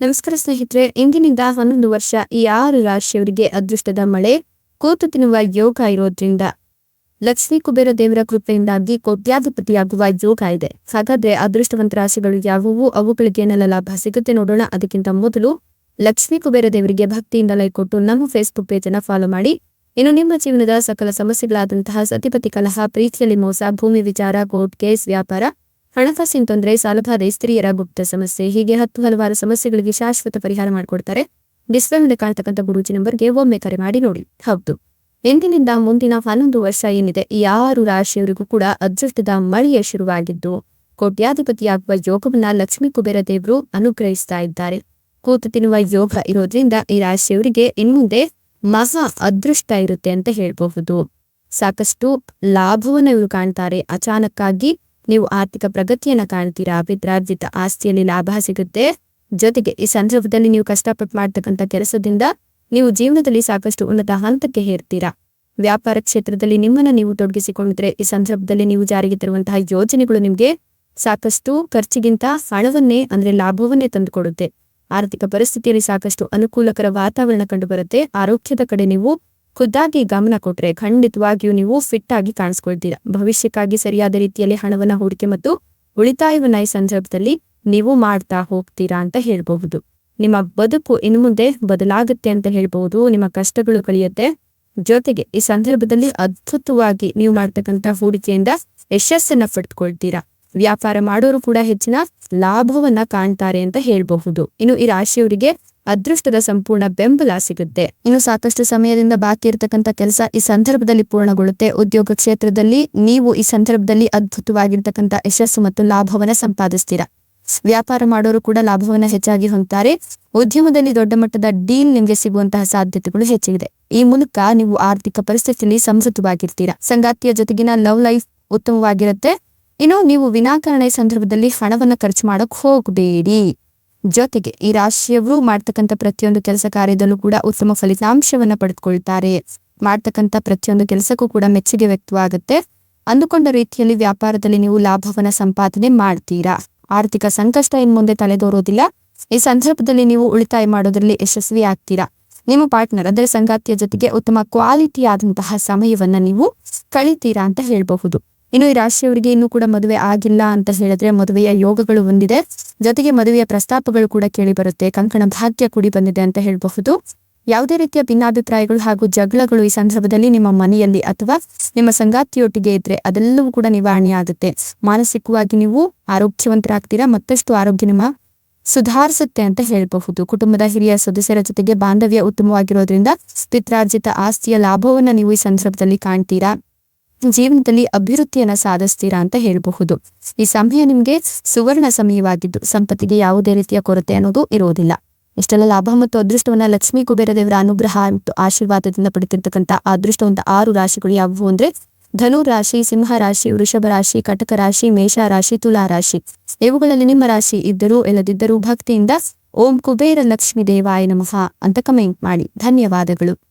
ನಮಸ್ಕಾರ ಸ್ನೇಹಿತರೆ, ಇಂದಿನಿಂದ ಹನ್ನೊಂದು ವರ್ಷ ಈ ಆರು ರಾಶಿಯವರಿಗೆ ಅದೃಷ್ಟದ ಮಳೆ, ಕೂತು ತಿನ್ನುವ ಯೋಗ ಇರೋದ್ರಿಂದ. ಲಕ್ಷ್ಮೀ ಕುಬೇರ ದೇವರ ಕೃಪೆಯಿಂದಾಗಿ ಕೋಟ್ಯಾಧಿಪತಿಯಾಗುವ ಯೋಗ ಇದೆ. ಹಾಗಾದ್ರೆ ಅದೃಷ್ಟವಂತ ರಾಶಿಗಳು ಯಾವುವು? ಅವುಗಳಿಗೆ ಏನೆಲ್ಲ ಲಾಭ ಸಿಗುತ್ತೆ ನೋಡೋಣ. ಅದಕ್ಕಿಂತ ಮೊದಲು ಲಕ್ಷ್ಮೀ ಕುಬೇರ ದೇವರಿಗೆ ಭಕ್ತಿಯಿಂದ ಲೈಕ್ ಕೊಟ್ಟು ನಮ್ಮ ಫೇಸ್ಬುಕ್ ಪೇಜ್ ಅನ್ನ ಫಾಲೋ ಮಾಡಿ. ಇನ್ನು ನಿಮ್ಮ ಜೀವನದ ಸಕಲ ಸಮಸ್ಯೆಗಳಾದಂತಹ ಸತಿಪತಿ ಕಲಹ, ಪ್ರೀತಿಯಲ್ಲಿ ಮೋಸ, ಭೂಮಿ ವಿಚಾರ ಕೋರ್ಟ್ ಕೇಸ್ ವ್ಯಾಪಾರ ಹಣಕಾಸಿನ ತೊಂದರೆ ಸಾಲಬಾಧೆ ಸ್ತ್ರೀಯರ ಗುಪ್ತ ಸಮಸ್ಯೆ, ಹೀಗೆ ಹತ್ತು ಹಲವಾರು ಸಮಸ್ಯೆಗಳಿಗೆ ಶಾಶ್ವತ ಪರಿಹಾರ ಮಾಡಿಕೊಡ್ತಾರೆ. ಡಿಸ್ಪ್ಲೇ ಕಾಣ್ತಕ್ಕಂಥ ಗುರೂಜಿ ನಂಬರ್ಗೆ ಒಮ್ಮೆ ಕರೆ ಮಾಡಿ ನೋಡಿ. ಹೌದು. ಎಂದಿನಿಂದ ಮುಂದಿನ ಹನ್ನೊಂದು ವರ್ಷ ಏನಿದೆ ಯಾರು ರಾಶಿಯವರಿಗೂ ಕೂಡ ಅದೃಷ್ಟದ ಮಳೆಯ ಶುರುವಾಗಿದ್ದು, ಕೋಟ್ಯಾಧಿಪತಿಯಾಗುವ ಯೋಗವನ್ನ ಲಕ್ಷ್ಮೀ ಕುಬೇರ ದೇವರು ಅನುಗ್ರಹಿಸ್ತಾ ಇದ್ದಾರೆ. ಕೂತು ತಿನ್ನುವ ಯೋಗ ಇರೋದ್ರಿಂದ ಈ ರಾಶಿಯವರಿಗೆ ಇನ್ಮುಂದೆ ಮಹಾ ಅದೃಷ್ಟ ಇರುತ್ತೆ ಅಂತ ಹೇಳಬಹುದು. ಸಾಕಷ್ಟು ಲಾಭವನ್ನ ಇವರು ಕಾಣ್ತಾರೆ. ಅಚಾನಕ್ಕಾಗಿ ನೀವು ಆರ್ಥಿಕ ಪ್ರಗತಿಯನ್ನು ಕಾಣ್ತೀರಾ ಪಿತ್ರಾರ್ಜಿತ ಆಸ್ತಿಯಲ್ಲಿ ಲಾಭ ಸಿಗುತ್ತೆ. ಜೊತೆಗೆ ಈ ಸಂದರ್ಭದಲ್ಲಿ ನೀವು ಕಷ್ಟಪಟ್ಟು ಮಾಡ್ತಕ್ಕಂಥ ಕೆಲಸದಿಂದ ನೀವು ಜೀವನದಲ್ಲಿ ಸಾಕಷ್ಟು ಉನ್ನತ ಹಂತಕ್ಕೆ ಹೇರ್ತೀರಾ ವ್ಯಾಪಾರ ಕ್ಷೇತ್ರದಲ್ಲಿ ನಿಮ್ಮನ್ನು ನೀವು ತೊಡಗಿಸಿಕೊಂಡಿದ್ರೆ ಈ ಸಂದರ್ಭದಲ್ಲಿ ನೀವು ಜಾರಿಗೆ ತರುವಂತಹ ಯೋಜನೆಗಳು ನಿಮಗೆ ಸಾಕಷ್ಟು ಖರ್ಚಿಗಿಂತ ಹಣವನ್ನೇ, ಅಂದ್ರೆ ಲಾಭವನ್ನೇ ತಂದುಕೊಡುತ್ತೆ. ಆರ್ಥಿಕ ಪರಿಸ್ಥಿತಿಯಲ್ಲಿ ಸಾಕಷ್ಟು ಅನುಕೂಲಕರ ವಾತಾವರಣ ಕಂಡುಬರುತ್ತೆ. ಆರೋಗ್ಯದ ಕಡೆ ನೀವು ಖುದ್ದಾಗಿ ಗಮನ ಕೊಟ್ರೆ ಖಂಡಿತವಾಗಿಯೂ ನೀವು ಫಿಟ್ ಆಗಿ ಕಾಣಿಸ್ಕೊಳ್ತೀರಾ. ಭವಿಷ್ಯಕ್ಕಾಗಿ ಸರಿಯಾದ ರೀತಿಯಲ್ಲಿ ಹಣವನ್ನ ಹೂಡಿಕೆ ಮತ್ತು ಉಳಿತಾಯವನ್ನ ಈ ಸಂದರ್ಭದಲ್ಲಿ ನೀವು ಮಾಡ್ತಾ ಹೋಗ್ತೀರಾ ಅಂತ ಹೇಳ್ಬಹುದು. ನಿಮ್ಮ ಬದುಕು ಇನ್ನು ಮುಂದೆ ಬದಲಾಗುತ್ತೆ ಅಂತ ಹೇಳ್ಬಹುದು. ನಿಮ್ಮ ಕಷ್ಟಗಳು ಕಳಿಯುತ್ತೆ. ಜೊತೆಗೆ ಈ ಸಂದರ್ಭದಲ್ಲಿ ಅದ್ಭುತವಾಗಿ ನೀವು ಮಾಡ್ತಕ್ಕಂಥ ಹೂಡಿಕೆಯಿಂದ ಯಶಸ್ಸನ್ನ ಪಡೆದುಕೊಳ್ತೀರಾ. ವ್ಯಾಪಾರ ಮಾಡೋರು ಕೂಡ ಹೆಚ್ಚಿನ ಲಾಭವನ್ನ ಕಾಣ್ತಾರೆ ಅಂತ ಹೇಳ್ಬಹುದು. ಇನ್ನು ಈ ರಾಶಿಯವರಿಗೆ ಅದೃಷ್ಟದ ಸಂಪೂರ್ಣ ಬೆಂಬಲ ಸಿಗುತ್ತೆ. ಇನ್ನು ಸಾಕಷ್ಟು ಸಮಯದಿಂದ ಬಾಕಿ ಇರತಕ್ಕಂತ ಕೆಲಸ ಈ ಸಂದರ್ಭದಲ್ಲಿ ಪೂರ್ಣಗೊಳ್ಳುತ್ತೆ. ಉದ್ಯೋಗ ಕ್ಷೇತ್ರದಲ್ಲಿ ನೀವು ಈ ಸಂದರ್ಭದಲ್ಲಿ ಅದ್ಭುತವಾಗಿರ್ತಕ್ಕಂಥ ಯಶಸ್ಸು ಮತ್ತು ಲಾಭವನ್ನ ಸಂಪಾದಿಸ್ತೀರಾ. ವ್ಯಾಪಾರ ಮಾಡೋರು ಕೂಡ ಲಾಭವನ್ನ ಹೆಚ್ಚಾಗಿ ಹೊಂದ್ತಾರೆ. ಉದ್ಯಮದಲ್ಲಿ ದೊಡ್ಡ ಮಟ್ಟದ ಡೀಲ್ ನಿಮ್ಗೆ ಸಿಗುವಂತಹ ಸಾಧ್ಯತೆಗಳು ಹೆಚ್ಚಿದೆ ಈ ಮೂಲಕ ನೀವು ಆರ್ಥಿಕ ಪರಿಸ್ಥಿತಿಯಲ್ಲಿ ಸಮೃದ್ಧವಾಗಿರ್ತೀರಾ ಸಂಗಾತಿಯ ಜೊತೆಗಿನ ಲವ್ ಲೈಫ್ ಉತ್ತಮವಾಗಿರುತ್ತೆ. ಇನ್ನು ನೀವು ವಿನಾಕಾರಣ ಸಂದರ್ಭದಲ್ಲಿ ಹಣವನ್ನು ಖರ್ಚು ಮಾಡಕ್ ಹೋಗಬೇಡಿ. ಜೊತೆಗೆ ಈ ರಾಶಿಯವರು ಮಾಡ್ತಕ್ಕಂಥ ಪ್ರತಿಯೊಂದು ಕೆಲಸ ಕಾರ್ಯದಲ್ಲೂ ಕೂಡ ಉತ್ತಮ ಫಲಿತಾಂಶವನ್ನ ಪಡೆದುಕೊಳ್ತಾರೆ ಮಾಡ್ತಕ್ಕಂಥ ಪ್ರತಿಯೊಂದು ಕೆಲಸಕ್ಕೂ ಕೂಡ ಮೆಚ್ಚುಗೆ ವ್ಯಕ್ತವಾಗುತ್ತೆ. ಅಂದುಕೊಂಡ ರೀತಿಯಲ್ಲಿ ವ್ಯಾಪಾರದಲ್ಲಿ ನೀವು ಲಾಭವನ್ನ ಸಂಪಾದನೆ ಮಾಡ್ತೀರಾ? ಆರ್ಥಿಕ ಸಂಕಷ್ಟ ಇನ್ ಮುಂದೆ ತಲೆದೋರೋದಿಲ್ಲ. ಈ ಸಂದರ್ಭದಲ್ಲಿ ನೀವು ಉಳಿತಾಯ ಮಾಡೋದ್ರಲ್ಲಿ ಯಶಸ್ವಿ ಆಗ್ತೀರಾ? ನಿಮ್ಮ ಪಾರ್ಟ್ನರ್ ಅಂದರೆ ಸಂಗಾತಿಯ ಜೊತೆಗೆ ಉತ್ತಮ ಕ್ವಾಲಿಟಿ ಆದಂತಹ ಸಮಯವನ್ನ ನೀವು ಕಳಿತೀರಾ ಅಂತ ಹೇಳಬಹುದು. ಇನ್ನು ಈ ರಾಶಿಯವರಿಗೆ ಇನ್ನೂ ಕೂಡ ಮದುವೆ ಆಗಿಲ್ಲ ಅಂತ ಹೇಳಿದ್ರೆ ಮದುವೆಯ ಯೋಗಗಳು ಹೊಂದಿದೆ ಜೊತೆಗೆ ಮದುವೆಯ ಪ್ರಸ್ತಾಪಗಳು ಕೂಡ ಕೇಳಿ ಬರುತ್ತೆ. ಕಂಕಣ ಭಾಗ್ಯ ಕೂಡಿ ಬಂದಿದೆ ಅಂತ ಹೇಳಬಹುದು. ಯಾವುದೇ ರೀತಿಯ ಭಿನ್ನಾಭಿಪ್ರಾಯಗಳು ಹಾಗೂ ಜಗಳಗಳು ಈ ಸಂದರ್ಭದಲ್ಲಿ ನಿಮ್ಮ ಮನೆಯಲ್ಲಿ ಅಥವಾ ನಿಮ್ಮ ಸಂಗಾತಿಯೊಟ್ಟಿಗೆ ಇದ್ರೆ ಅದೆಲ್ಲವೂ ಕೂಡ ನಿವಾರಣೆ ಆಗುತ್ತೆ ಮಾನಸಿಕವಾಗಿ ನೀವು ಆರೋಗ್ಯವಂತರಾಗ್ತೀರಾ? ಮತ್ತಷ್ಟು ಆರೋಗ್ಯ ನಿಮ್ಮ ಸುಧಾರಿಸುತ್ತೆ ಅಂತ ಹೇಳಬಹುದು. ಕುಟುಂಬದ ಹಿರಿಯ ಸದಸ್ಯರ ಜೊತೆಗೆ ಬಾಂಧವ್ಯ ಉತ್ತಮವಾಗಿರೋದ್ರಿಂದ ಪಿತ್ರಾರ್ಜಿತ ಆಸ್ತಿಯ ಲಾಭವನ್ನ ನೀವು ಈ ಸಂದರ್ಭದಲ್ಲಿ ಕಾಣ್ತೀರಾ? ಜೀವನದಲ್ಲಿ ಅಭಿವೃದ್ಧಿಯನ್ನ ಸಾಧಿಸ್ತೀರಾ ಅಂತ ಹೇಳಬಹುದು. ಈ ಸಮಯ ನಿಮ್ಗೆ ಸುವರ್ಣ ಸಮಯವಾಗಿದ್ದು ಸಂಪತ್ತಿಗೆ ಯಾವುದೇ ರೀತಿಯ ಕೊರತೆ ಅನ್ನೋದು ಇರೋದಿಲ್ಲ. ಇಷ್ಟೆಲ್ಲ ಲಾಭ ಮತ್ತು ಅದೃಷ್ಟವನ್ನ ಲಕ್ಷ್ಮೀ ಕುಬೇರ ದೇವರ ಅನುಗ್ರಹ ಮತ್ತು ಆಶೀರ್ವಾದದಿಂದ ಪಡೆದಿರ್ತಕ್ಕಂಥ ಅದೃಷ್ಟವಂತ ಆರು ರಾಶಿಗಳು ಯಾವುವು ಅಂದ್ರೆ ಧನು ರಾಶಿ, ಸಿಂಹ ರಾಶಿ, ವೃಷಭ ರಾಶಿ, ಕಟಕ ರಾಶಿ, ಮೇಷ ರಾಶಿ, ತುಲಾ ರಾಶಿ. ಇವುಗಳಲ್ಲಿ ನಿಮ್ಮ ರಾಶಿ ಇದ್ದರೂ ಇಲ್ಲದಿದ್ದರೂ ಭಕ್ತಿಯಿಂದ ಓಂ ಕುಬೇರ ಲಕ್ಷ್ಮೀ ದೇವಾಯ ನಮಃ ಅಂತ ಕಮೆಂಟ್ ಮಾಡಿ. ಧನ್ಯವಾದಗಳು.